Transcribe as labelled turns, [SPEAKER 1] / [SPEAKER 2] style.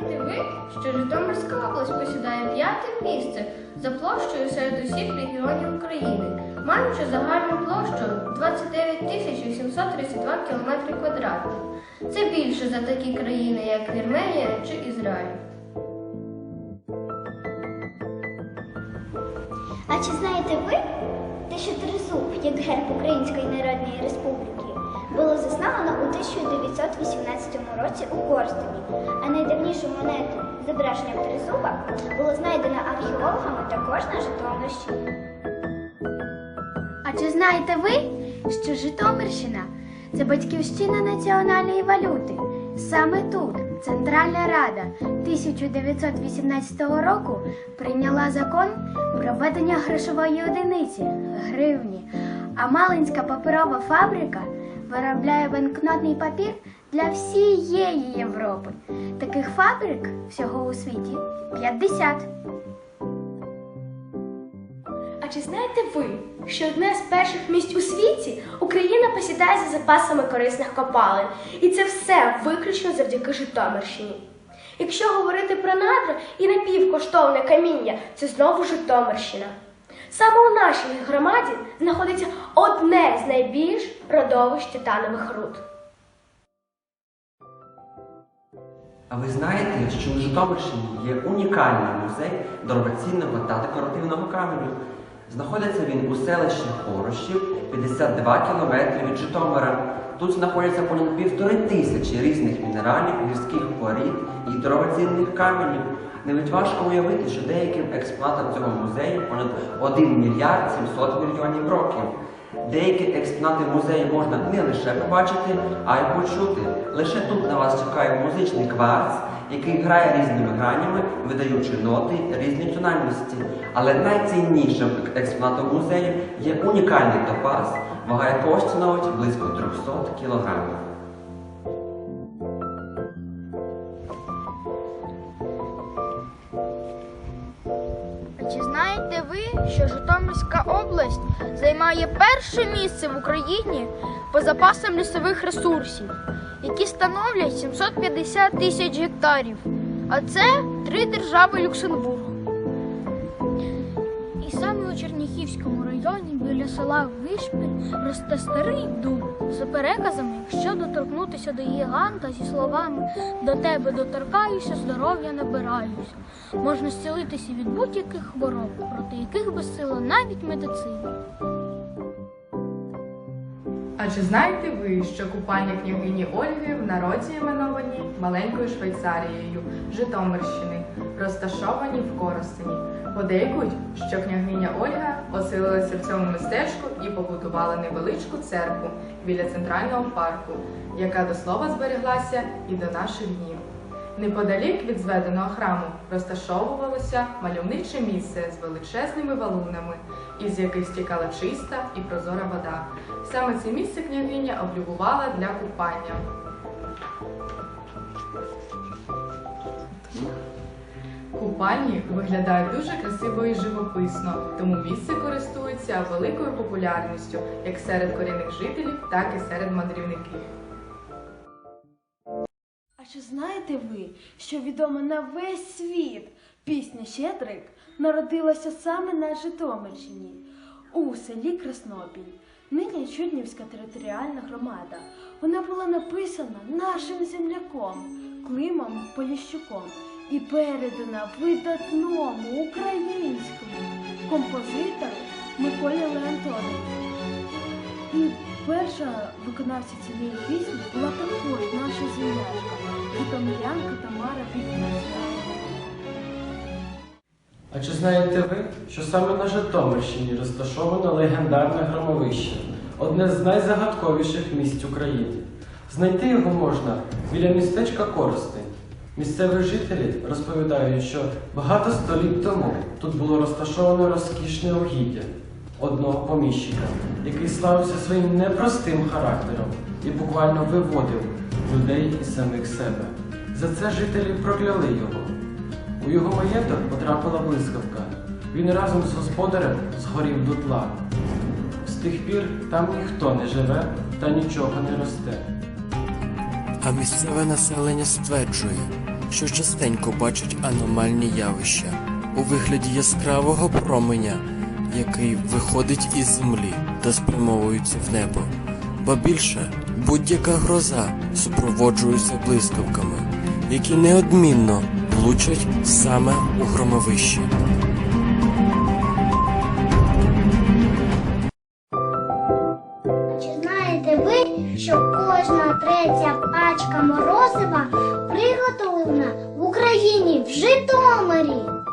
[SPEAKER 1] знаєте ви, що Житомирська область посідає п'яте місце за площею серед усіх регіонів України, маючи загальну площу 29 832 км квадратних. Це більше за такі країни, як Вірменія чи Ізраїль.
[SPEAKER 2] А чи знаєте ви, де ще тризуб, як герб Української Народної Республіки? Було засновано у 1918 році у Корстені, а найдавнішу монету з зображенням тризуба було знайдено археологами також на Житомирщині.
[SPEAKER 3] А чи знаєте ви, що Житомирщина це батьківщина національної валюти? Саме тут Центральна Рада 1918 року прийняла закон про введення грошової одиниці гривні, а Малинська паперова фабрика виробляє банкнотний папір для всієї Європи. Таких фабрик всього у світі 50.
[SPEAKER 4] А чи знаєте ви, що одне з перших місць у світі Україна посідає за запасами корисних копалин, і це все виключно завдяки Житомирщині. Якщо говорити про надра і напівкоштовне каміння, це знову Житомирщина. Саме у нашій громаді знаходиться одне з найбільш родовищ титанових руд.
[SPEAKER 5] А ви знаєте, що у Житомирщині є унікальний музей дорогоцінного та декоративного каменю? Знаходиться він у селищі Хорошів, 52 кілометри від Житомира. Тут знаходяться понад півтори тисячі різних мінералів, гірських порід і дорогоцінних каменів. Навіть важко уявити, що деяким експонатам цього музею понад 1 мільярд 700 мільйонів років. Деякі експонати музею можна не лише побачити, а й почути. Лише тут на вас чекає музичний кварц, який грає різними гранями, видаючи ноти різної тональності. Але найціннішим експонатом музею є унікальний топаз, вага якого становить близько 300 кілограмів.
[SPEAKER 3] Ви, що Житомирська область займає перше місце в Україні по запасам лісових ресурсів, які становлять 750 тисяч гектарів, а це три держави Люксембургу. І саме у Черніхівському районі біля села Вишпіль росте старий дуб за переказами, якщо доторкнутися до гіганта зі словами до тебе доторкаюся, здоров'я набираюся. Можна зцілитися від будь-яких хвороб, проти яких безсила навіть медицина.
[SPEAKER 6] А чи знаєте ви, що купання княгині Ольги в народі іменовані маленькою Швейцарією Житомирщини, розташовані в Коростені? Подейкують, що княгиня Ольга оселилася в цьому містечку і побудувала невеличку церкву біля центрального парку, яка до слова збереглася і до наших днів. Неподалік від зведеного храму розташовувалося мальовниче місце з величезними валунами, із яких стікала чиста і прозора вода. Саме це місце княгиня облюбувала для купання. Купальні виглядають дуже красиво і живописно, тому місце користується великою популярністю як серед корінних жителів, так і серед мандрівників.
[SPEAKER 7] А чи знаєте ви, що відома на весь світ пісня Щедрик народилася саме на Житомирщині у селі Краснопіль, нині Чуднівська територіальна громада. Вона була написана нашим земляком Климом Поліщуком і передана видатному українському композитору Миколі Леонтовичу. І перша виконавця цієї пісні була також наша землячка, житомирянка Тамара Бідницька.
[SPEAKER 8] А чи знаєте ви, що саме на Житомирщині розташовано легендарне громовище, одне з найзагадковіших місць України? Знайти його можна біля містечка Коростень. Місцеві жителі розповідають, що багато століть тому тут було розташовано розкішне угіддя одного поміщика, який славився своїм непростим характером і буквально виводив людей із самих себе. За це жителі прокляли його. У його маєток потрапила блискавка. Він разом з господарем згорів дотла. З тих пір там ніхто не живе та нічого не росте.
[SPEAKER 9] А місцеве населення стверджує, що частенько бачать аномальні явища.
[SPEAKER 8] у вигляді яскравого променя, який виходить із землі та спрямовується в небо. Ба більше, будь-яка гроза супроводжується блискавками, які неодмінно влучать саме у громовище.
[SPEAKER 9] Україні в Житомирі?